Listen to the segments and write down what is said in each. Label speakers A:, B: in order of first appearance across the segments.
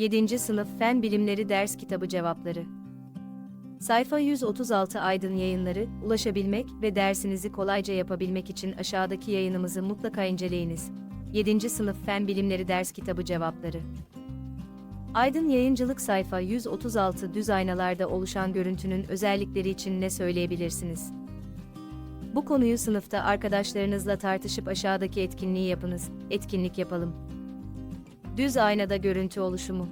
A: 7. Sınıf Fen Bilimleri Ders Kitabı Cevapları Sayfa 136 Aydın Yayınları, ulaşabilmek ve dersinizi kolayca yapabilmek için aşağıdaki yayınımızı mutlaka inceleyiniz. 7. Sınıf Fen Bilimleri Ders Kitabı Cevapları Aydın Yayıncılık sayfa 136 düz aynalarda oluşan görüntünün özellikleri için ne söyleyebilirsiniz? Bu konuyu sınıfta arkadaşlarınızla tartışıp aşağıdaki etkinliği yapınız. Etkinlik yapalım. Düz aynada görüntü oluşumu.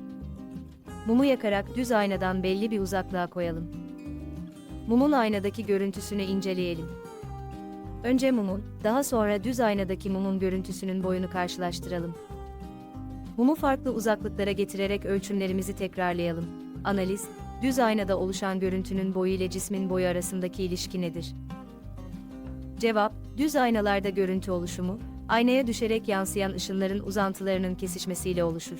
A: Mumu yakarak düz aynadan belli bir uzaklığa koyalım. Mumun aynadaki görüntüsünü inceleyelim. Önce mumun, daha sonra düz aynadaki mumun görüntüsünün boyunu karşılaştıralım. Mumu farklı uzaklıklara getirerek ölçümlerimizi tekrarlayalım. Analiz, düz aynada oluşan görüntünün boyu ile cismin boyu arasındaki ilişki nedir? Cevap, düz aynalarda görüntü oluşumu, aynaya düşerek yansıyan ışınların uzantılarının kesişmesiyle oluşur.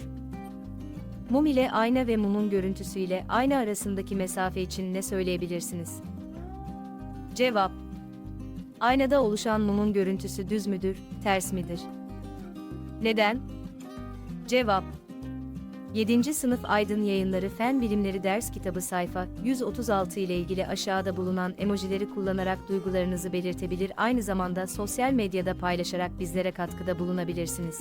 A: Mum ile ayna ve mumun görüntüsü ile ayna arasındaki mesafe için ne söyleyebilirsiniz? Cevap, aynada oluşan mumun görüntüsü düz müdür, ters midir? Neden? Cevap 7. Sınıf Aydın Yayınları Fen Bilimleri Ders Kitabı sayfa 136 ile ilgili aşağıda bulunan emojileri kullanarak duygularınızı belirtebilir aynı zamanda sosyal medyada paylaşarak bizlere katkıda bulunabilirsiniz.